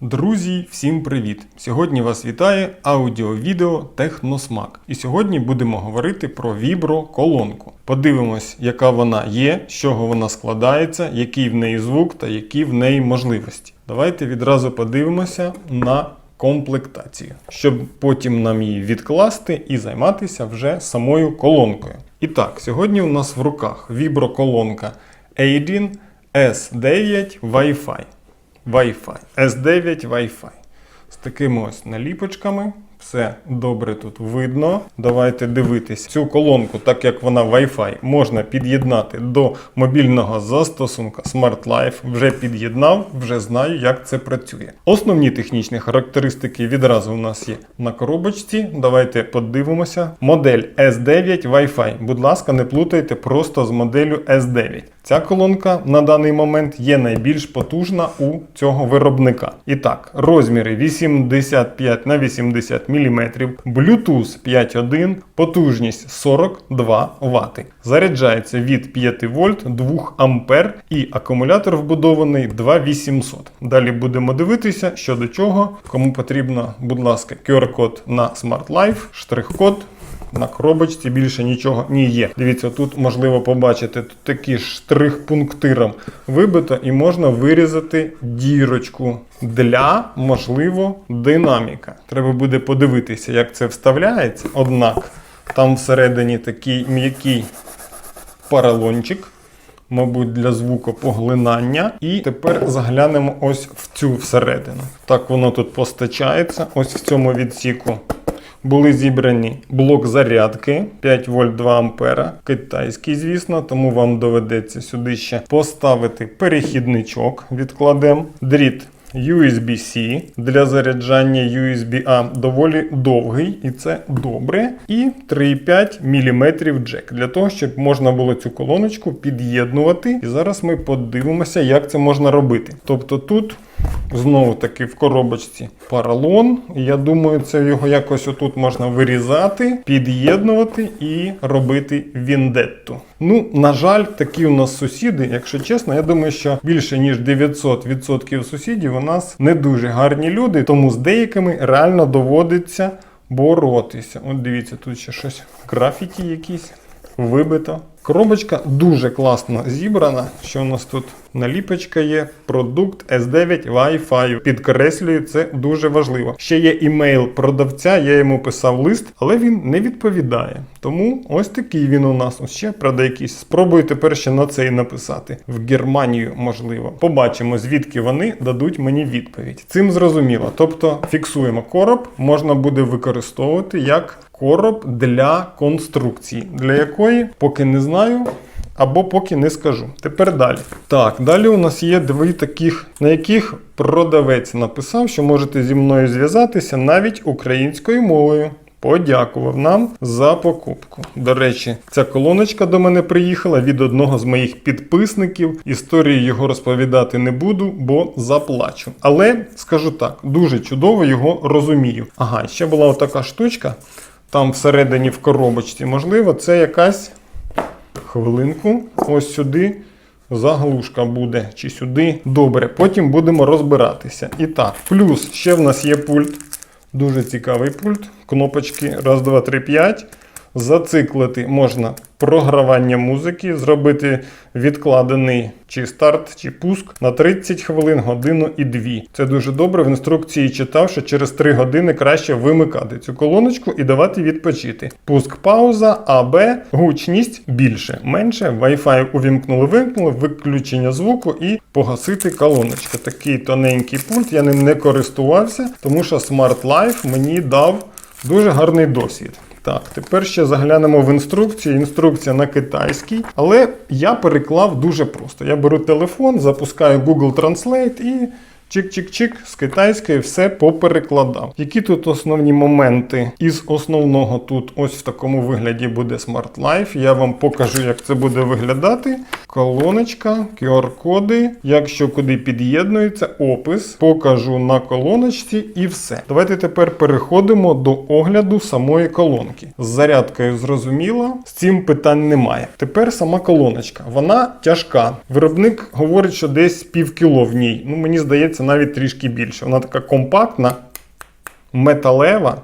Друзі, всім привіт! Сьогодні вас вітає аудіо-відео Техносмак. І сьогодні будемо говорити про вібро-колонку. Подивимось, яка вона є, з чого вона складається, який в неї звук та які в неї можливості. Давайте відразу подивимося на комплектацію, щоб потім нам її відкласти і займатися вже самою колонкою. І так, сьогодні у нас в руках віброколонка Aidin S9 Wi-Fi. Wi-Fi. S9 Wi-Fi. З такими ось наліпочками. Все добре тут видно. Давайте дивитись. Цю колонку, так як вона Wi-Fi, можна під'єднати до мобільного застосунка Smart Life. Вже під'єднав, вже знаю, як це працює. Основні технічні характеристики відразу у нас є на коробочці. Давайте подивимося. Модель S9 Wi-Fi. Будь ласка, не плутайте просто з моделлю S9. Ця колонка на даний момент є найбільш потужна у цього виробника. І так, розміри 85 на 80 мм, Bluetooth 5.1, потужність 42 Вт. Заряджається від 5 вольт 2 ампер і акумулятор вбудований 2800. Далі будемо дивитися, що до чого. Кому потрібно, будь ласка, QR-код на Smart Life, штрих-код. На коробочці більше нічого не є. Дивіться, тут можливо побачити тут такі штрих-пунктиром вибито, і можна вирізати дірочку для, можливо, динаміка. Треба буде подивитися, як це вставляється. Однак там всередині такий м'який поролончик. Мабуть, для звукопоглинання. І тепер заглянемо ось в цю всередину. Так воно тут постачається. Ось в цьому відсіку були зібрані блок зарядки 5 вольт 2 ампера, китайський, звісно, тому вам доведеться сюди ще поставити перехідничок, відкладемо, дріт. USB-C для заряджання USB-A доволі довгий, і це добре. І 3,5 мм джек для того, щоб можна було цю колоночку під'єднувати. І зараз ми подивимося, як це можна робити. Тобто тут. Знову таки в коробочці поролон. Я думаю, це його якось отут можна вирізати, під'єднувати і робити віндетту. Ну, на жаль, такі у нас сусіди, якщо чесно, я думаю, що більше ніж 900% сусідів у нас не дуже гарні люди, тому з деякими реально доводиться боротися. От дивіться, тут ще щось графіті якісь вибито. Коробочка дуже класно зібрана. Що у нас тут? Наліпочка є. Продукт S9 Wi-Fi. Підкреслюю, це дуже важливо. Ще є імейл продавця, я йому писав лист, але він не відповідає. Тому ось такий він у нас. Ось ще, правда, якийсь. Спробую тепер ще на цей написати. В Германію, можливо. Побачимо, звідки вони дадуть мені відповідь. Цим зрозуміло. Тобто фіксуємо короб, можна буде використовувати як короб для конструкції, для якої поки не знаю. Або поки не скажу. Тепер далі. Так, далі у нас є дві таких, на яких продавець написав, що можете зі мною зв'язатися навіть українською мовою. Подякував нам за покупку. До речі, ця колоночка до мене приїхала від одного з моїх підписників. Історії його розповідати не буду, бо заплачу. Але скажу так, дуже чудово його розумію. Ага, ще була отака штучка. Там всередині в коробочці, можливо, це якась хвилинку. Ось сюди заглушка буде. Чи сюди. Добре, потім будемо розбиратися. І так, плюс ще в нас є пульт. Дуже цікавий пульт. Кнопочки 1, 2, 3, 5. Зациклити можна програвання музики, зробити відкладений чи старт, чи пуск на 30 хвилин, годину і 2. Це дуже добре. В інструкції читав, що через 3 години краще вимикати цю колоночку і давати відпочити. Пуск пауза, АБ, гучність більше, менше. Wi-Fi увімкнули, вимкнули, виключення звуку і погасити колоночку. Такий тоненький пульт, я ним не користувався, тому що Smart Life мені дав дуже гарний досвід. Так, тепер ще заглянемо в інструкцію. Інструкція на китайській, але я переклав дуже просто. Я беру телефон, запускаю Google Translate і чик-чик-чик з китайської все поперекладав. Які тут основні моменти? Із основного тут ось в такому вигляді буде Smart Life. Я вам покажу, як це буде виглядати. Колоночка, QR-коди, якщо куди під'єднується, опис. Покажу на колоночці і все. Давайте тепер переходимо до огляду самої колонки. З зарядкою зрозуміло, з цим питань немає. Тепер сама колоночка. Вона тяжка. Виробник говорить, що десь пів кіло в ній. Ну, мені здається. Здається, навіть трішки більше. Вона така компактна, металева.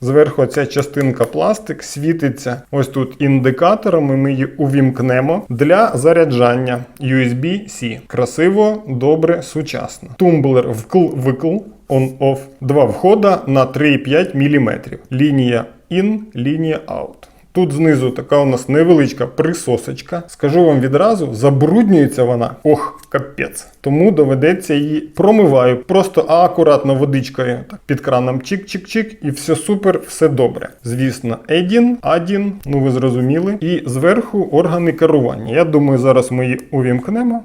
Зверху ця частинка пластик світиться ось тут індикатором, і ми її увімкнемо для заряджання USB-C. Красиво, добре, сучасно. Тумблер вкл-викл, on-off. Два входа на 3,5 мм. Лінія in, лінія out. Тут знизу така у нас невеличка присосочка. Скажу вам відразу, забруднюється вона. Ох, капець. Тому доведеться її промиваю. Просто акуратно водичкою так, під краном чик-чик-чик, і все супер, все добре. Звісно, Едін, Адін, ну ви зрозуміли. І зверху органи керування. Я думаю, зараз ми її увімкнемо.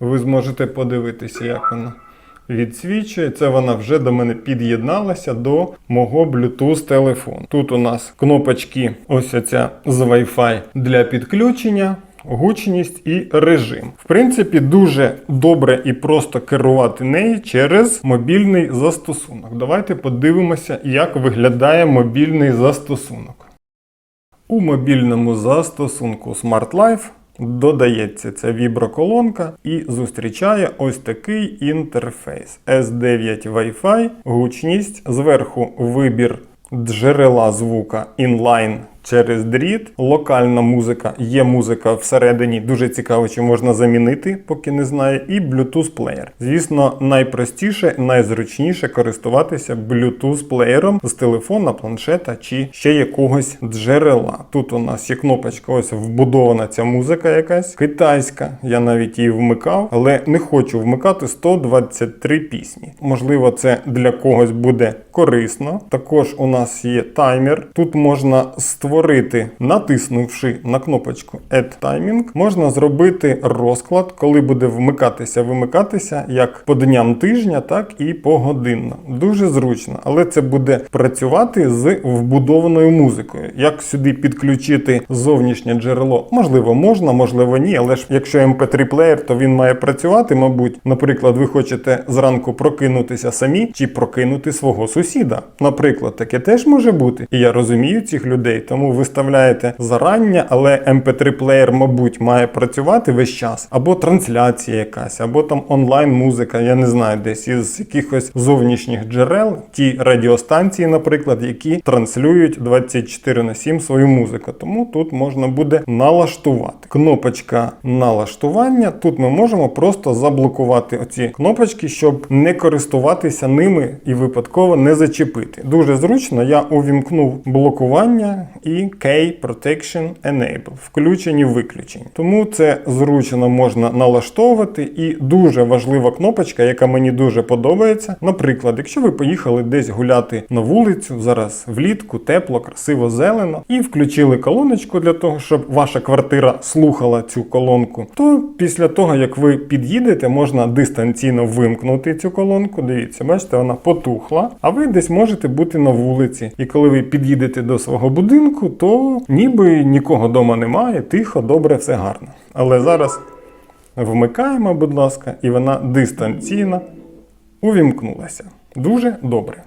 Ви зможете подивитися, як вона відсвічує. Це вона вже до мене під'єдналася до мого Bluetooth телефону. Тут у нас кнопочки, ось ця з Wi-Fi для підключення. Гучність і режим. В принципі, дуже добре і просто керувати нею через мобільний застосунок. Давайте подивимося, як виглядає мобільний застосунок. У мобільному застосунку Smart Life додається ця віброколонка і зустрічає ось такий інтерфейс. S9 Wi-Fi, гучність, зверху вибір джерела звука інлайн через дріт, локальна музика, є музика всередині, дуже цікаво, чи можна замінити, поки не знаю, і Bluetooth плеєр. Звісно, найпростіше, найзручніше користуватися Bluetooth плеєром з телефона, планшета чи ще якогось джерела. Тут у нас є кнопочка, ось вбудована ця музика якась китайська. Я навіть її вмикав, але не хочу вмикати 123 пісні. Можливо, це для когось буде корисно. Також у нас є таймер. Тут можна створити, натиснувши на кнопочку Add Timing, можна зробити розклад, коли буде вмикатися, вимикатися як по дням тижня, так і погодинно. Дуже зручно, але це буде працювати з вбудованою музикою. Як сюди підключити зовнішнє джерело? Можливо, можна, можливо, ні. Але ж якщо MP3 плеєр, то він має працювати, мабуть. Наприклад, ви хочете зранку прокинутися самі чи прокинути свого сусіда. Наприклад, таке теж може бути. І я розумію цих людей, тому виставляєте зарання, але MP3 плеєр, мабуть, має працювати весь час, або трансляція якась, або там онлайн-музика, я не знаю, десь із якихось зовнішніх джерел, ті радіостанції, наприклад, які транслюють 24 на 7 свою музику. Тому тут можна буде налаштувати. Кнопочка налаштування. Тут ми можемо просто заблокувати оці кнопочки, щоб не користуватися ними і випадково не зачепити. Дуже зручно, я увімкнув блокування і K Protection Enable, включені виключені. Тому це зручно можна налаштовувати і дуже важлива кнопочка, яка мені дуже подобається. Наприклад, якщо ви поїхали десь гуляти на вулицю, зараз влітку, тепло, красиво, зелено, і включили колоночку для того, щоб ваша квартира слухала цю колонку, то після того, як ви під'їдете, можна дистанційно вимкнути цю колонку. Дивіться, бачите, вона потухла, а ви десь можете бути на вулиці. І коли ви під'їдете до свого будинку, то ніби нікого вдома немає, тихо, добре, все гарно. Але зараз вмикаємо, будь ласка, і вона дистанційно увімкнулася. Дуже добре.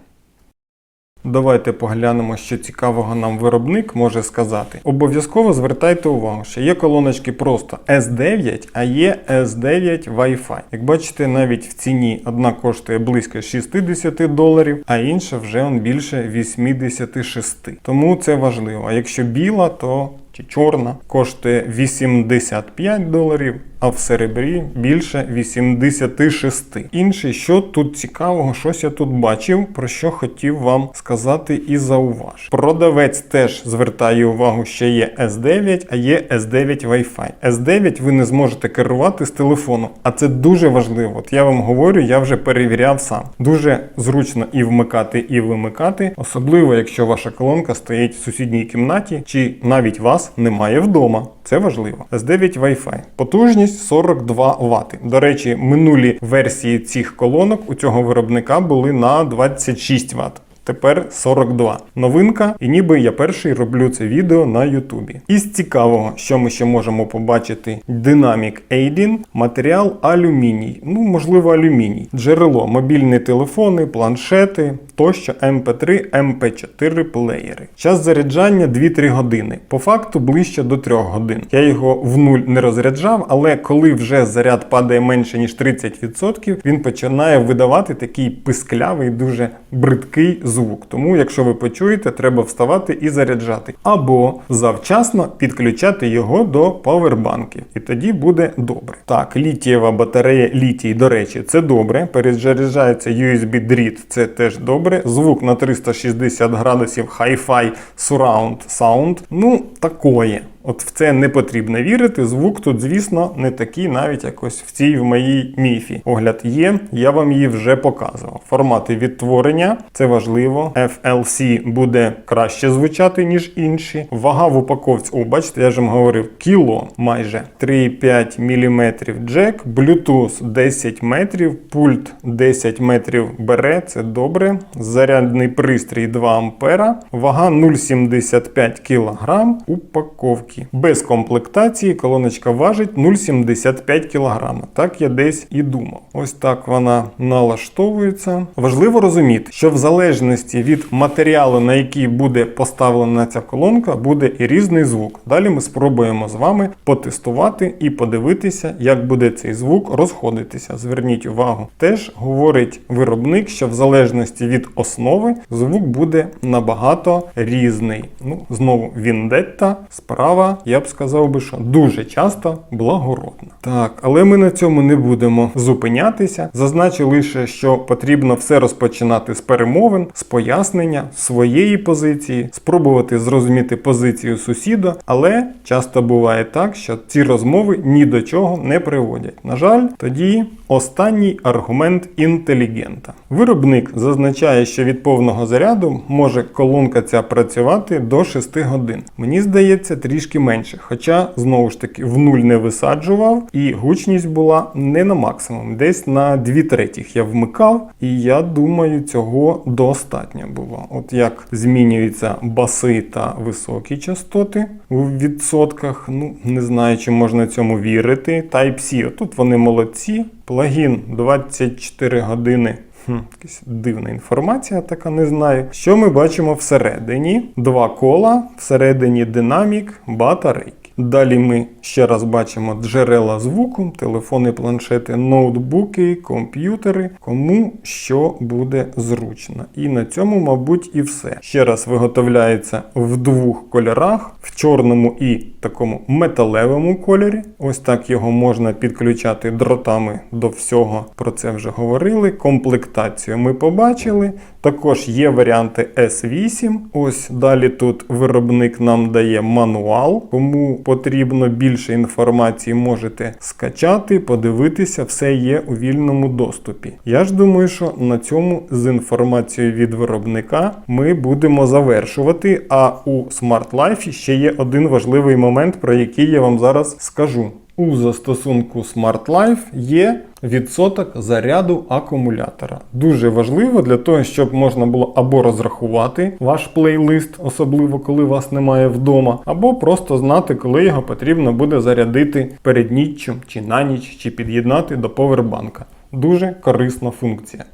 Давайте поглянемо, що цікавого нам виробник може сказати. Обов'язково звертайте увагу, що є колоночки просто S9, а є S9 Wi-Fi. Як бачите, навіть в ціні одна коштує близько 60 доларів, а інша вже он більше 86. Тому це важливо. А якщо біла, то чи чорна коштує 85 доларів, а в серебрі більше 86. Інший, що тут цікавого, щось я тут бачив, про що хотів вам сказати і зауваж. Продавець теж звертає увагу, що є S9, а є S9 Wi-Fi. S9 ви не зможете керувати з телефону, а це дуже важливо. От я вам говорю, я вже перевіряв сам. Дуже зручно і вмикати, і вимикати, особливо якщо ваша колонка стоїть в сусідній кімнаті, чи навіть вас немає вдома. Це важливо. S9 Wi-Fi. Потужність 42 Вт. До речі, минулі версії цих колонок у цього виробника були на 26 Вт. Тепер 42. Новинка, і ніби я перший роблю це відео на Ютубі. Із цікавого, що ми ще можемо побачити: Dynamic Aidin, матеріал алюміній, ну можливо алюміній, джерело, мобільні телефони, планшети тощо MP3, MP4 плеєри. Час заряджання 2-3 години. По факту ближче до 3 годин. Я його в нуль не розряджав, але коли вже заряд падає менше ніж 30%, він починає видавати такий писклявий, дуже бридкий звук. Тому, якщо ви почуєте, треба вставати і заряджати. Або завчасно підключати його до павербанків. І тоді буде добре. Так, літієва батарея літій, до речі, це добре. Перезаряджається USB дріт, це теж добре. Звук на 360 градусів Hi-Fi Surround Sound. Ну, такое. От в це не потрібно вірити. Звук тут, звісно, не такий, навіть якось в цій в моїй міфі. Огляд є, я вам її вже показував. Формати відтворення це важливо. FLC буде краще звучати, ніж інші. Вага в упаковці. О, бачите, я ж вам говорив, кіло майже 3,5 мм джек, Bluetooth 10 метрів, пульт 10 метрів бере, це добре. Зарядний пристрій 2 ампера, вага 0,75 кг упаковки. Без комплектації колоночка важить 0,75 кг. Так я десь і думав. Ось так вона налаштовується. Важливо розуміти, що в залежності від матеріалу, на який буде поставлена ця колонка, буде і різний звук. Далі ми спробуємо з вами потестувати і подивитися, як буде цей звук розходитися. Зверніть увагу, теж говорить виробник, що в залежності від основи звук буде набагато різний. Ну, знову Віндетта, справа, я б сказав би, що дуже часто благородна. Так, але ми на цьому не будемо зупинятися. Зазначу лише, що потрібно все розпочинати з перемовин, з пояснення своєї позиції, спробувати зрозуміти позицію сусіда, але часто буває так, що ці розмови ні до чого не приводять. На жаль, тоді останній аргумент інтелігента. Виробник зазначає, що від повного заряду може колонка ця працювати до 6 годин. Мені здається, трішки менше. Хоча, знову ж таки, в нуль не висаджував, і гучність була не на максимум, десь на 2 третіх я вмикав, і я думаю, цього достатньо було. От як змінюються баси та високі частоти у відсотках. Ну, не знаю, чи можна цьому вірити. Type-C, тут вони молодці. Плагін 24 години. Хм, якась дивна інформація, така не знаю. Що ми бачимо всередині? Два кола, всередині динамік, батарейки. Далі ми ще раз бачимо джерела звуку, телефони, планшети, ноутбуки, комп'ютери, кому що буде зручно. І на цьому, мабуть, і все. Ще раз виготовляється в двох кольорах: в чорному і такому металевому кольорі. Ось так його можна підключати дротами до всього. Про це вже говорили. Комплектацію ми побачили. Також є варіанти S8. Ось далі тут виробник нам дає мануал. Кому потрібно більше інформації, можете скачати, подивитися, все є у вільному доступі. Я ж думаю, що на цьому з інформацією від виробника ми будемо завершувати. А у Smart Life ще є один важливий момент, про який я вам зараз скажу. У застосунку Smart Life є відсоток заряду акумулятора. Дуже важливо для того, щоб можна було або розрахувати ваш плейлист, особливо коли вас немає вдома, або просто знати, коли його потрібно буде зарядити перед ніччю чи на ніч, чи під'єднати до повербанка. Дуже корисна функція.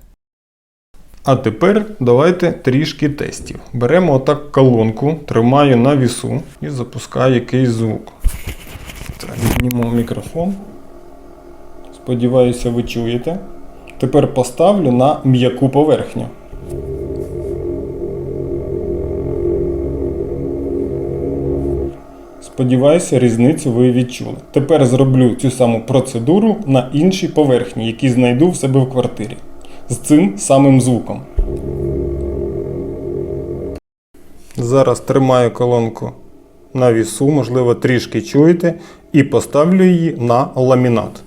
А тепер давайте трішки тестів. Беремо отак колонку, тримаю на вісу і запускаю якийсь звук. Так, відніму мікрофон. Сподіваюся, ви чуєте. Тепер поставлю на м'яку поверхню. Сподіваюся, різницю ви відчули. Тепер зроблю цю саму процедуру на іншій поверхні, які знайду в себе в квартирі. З цим самим звуком. Зараз тримаю колонку на вісу, можливо, трішки чуєте, і поставлю її на ламінат.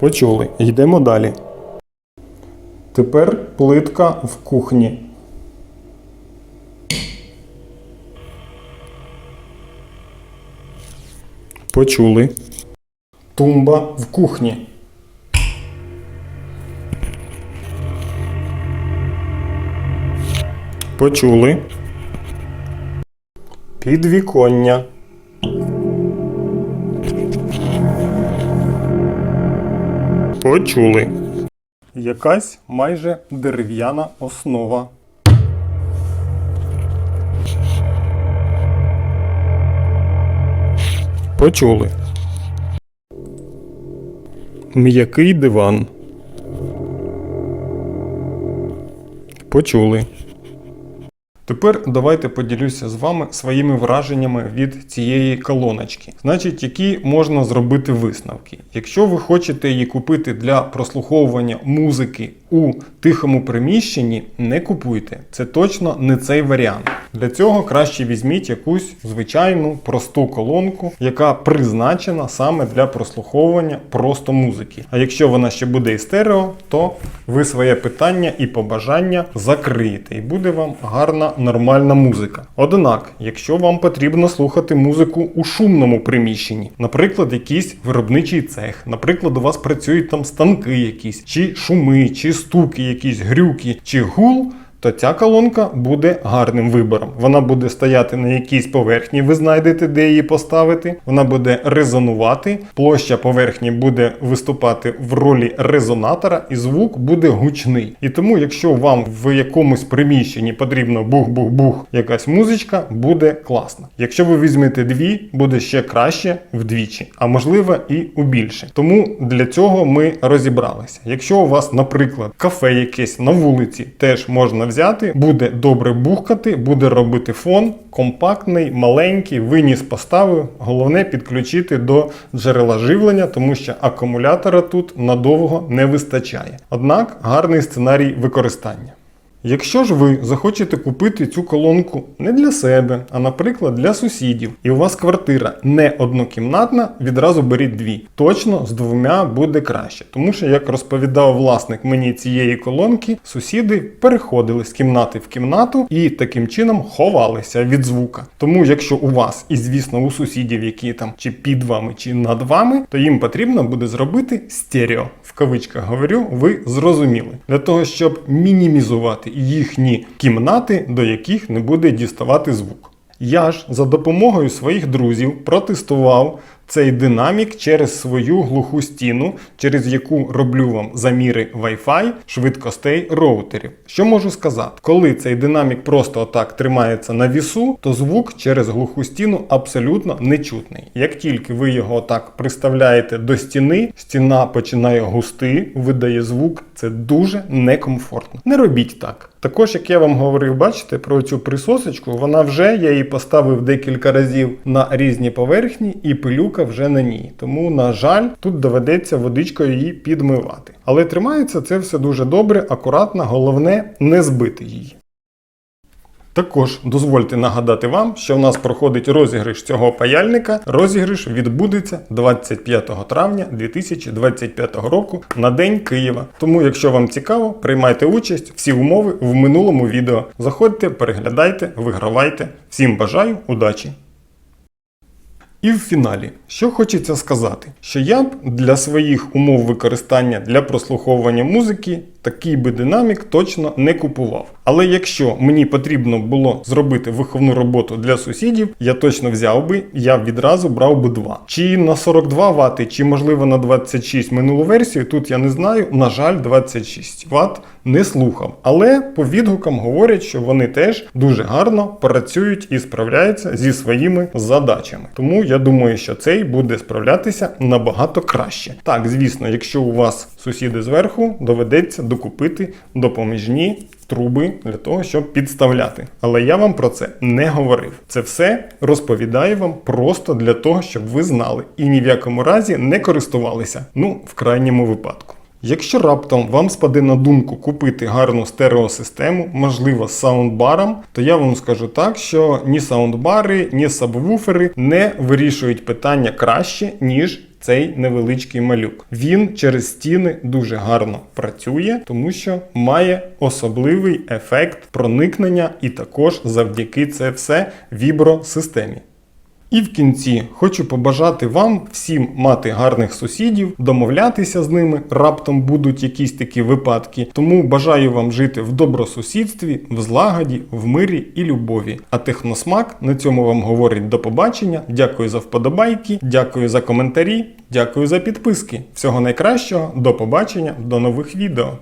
Почули. Йдемо далі. Тепер плитка в кухні. Почули. Тумба в кухні. Почули. Підвіконня. Почули. Якась майже дерев'яна основа. Почули. М'який диван. Почули. Тепер давайте поділюся з вами своїми враженнями від цієї колоночки. Значить, які можна зробити висновки. Якщо ви хочете її купити для прослуховування музики у тихому приміщенні, не купуйте. Це точно не цей варіант. Для цього краще візьміть якусь звичайну просту колонку, яка призначена саме для прослуховування просто музики. А якщо вона ще буде і стерео, то ви своє питання і побажання закриєте, і буде вам гарна нормальна музика. Однак, якщо вам потрібно слухати музику у шумному приміщенні, наприклад, якийсь виробничий цех, наприклад, у вас працюють там станки якісь, чи шуми, чи стуки, якісь грюки, чи гул. То ця колонка буде гарним вибором. Вона буде стояти на якійсь поверхні, ви знайдете, де її поставити. Вона буде резонувати, площа поверхні буде виступати в ролі резонатора, і звук буде гучний. І тому, якщо вам в якомусь приміщенні потрібно бух-бух-бух, якась музичка, буде класно. Якщо ви візьмете дві, буде ще краще вдвічі, а можливо і у більше. Тому для цього ми розібралися. Якщо у вас, наприклад, кафе якесь на вулиці, теж можна взяти, буде добре бухкати, буде робити фон, компактний, маленький, виніс поставив. Головне підключити до джерела живлення, тому що акумулятора тут надовго не вистачає. Однак гарний сценарій використання. Якщо ж ви захочете купити цю колонку не для себе, а наприклад для сусідів, і у вас квартира не однокімнатна, відразу беріть дві. Точно з двома буде краще. Тому що, як розповідав власник мені цієї колонки, сусіди переходили з кімнати в кімнату і таким чином ховалися від звука. Тому, якщо у вас і звісно у сусідів, які там чи під вами, чи над вами, то їм потрібно буде зробити стерео. Кавичках говорю, ви зрозуміли. Для того, щоб мінімізувати їхні кімнати, до яких не буде діставати звук. Я ж за допомогою своїх друзів протестував цей динамік через свою глуху стіну, через яку роблю вам заміри Wi-Fi швидкостей роутерів. Що можу сказати? Коли цей динамік просто отак тримається на вісу, то звук через глуху стіну абсолютно нечутний. Як тільки ви його так приставляєте до стіни, стіна починає густи, видає звук, це дуже некомфортно. Не робіть так. Також, як я вам говорив, бачите, про цю присосочку, вона вже я її поставив декілька разів на різні поверхні, і пилюка вже на ній. Тому, на жаль, тут доведеться водичкою її підмивати. Але тримається це все дуже добре, акуратно, головне не збити її. Також дозвольте нагадати вам, що в нас проходить розіграш цього паяльника. Розіграш відбудеться 25 травня 2025 року на День Києва. Тому, якщо вам цікаво, приймайте участь всі умови в минулому відео. Заходьте, переглядайте, вигравайте. Всім бажаю удачі! І в фіналі, що хочеться сказати, що я б для своїх умов використання для прослуховування музики такий би динамік точно не купував. Але якщо мені потрібно було зробити виховну роботу для сусідів, я точно взяв би, я відразу брав би два. Чи на 42 Вт, чи можливо на 26 минулу версію, тут я не знаю. На жаль, 26 Вт не слухав. Але по відгукам говорять, що вони теж дуже гарно працюють і справляються зі своїми задачами. Тому я думаю, що цей буде справлятися набагато краще. Так, звісно, якщо у вас сусіди зверху, доведеться докупити допоміжні труби для того, щоб підставляти. Але я вам про це не говорив. Це все розповідаю вам просто для того, щоб ви знали і ні в якому разі не користувалися. Ну, в крайньому випадку. Якщо раптом вам спаде на думку купити гарну стереосистему, можливо, з саундбаром, то я вам скажу так, що ні саундбари, ні сабвуфери не вирішують питання краще, ніж цей невеличкий малюк. Він через стіни дуже гарно працює, тому що має особливий ефект проникнення і також завдяки це все вібросистемі. І в кінці хочу побажати вам всім мати гарних сусідів, домовлятися з ними, раптом будуть якісь такі випадки. Тому бажаю вам жити в добросусідстві, в злагоді, в мирі і любові. А техносмак на цьому вам говорить до побачення. Дякую за вподобайки, дякую за коментарі, дякую за підписки. Всього найкращого, до побачення, до нових відео.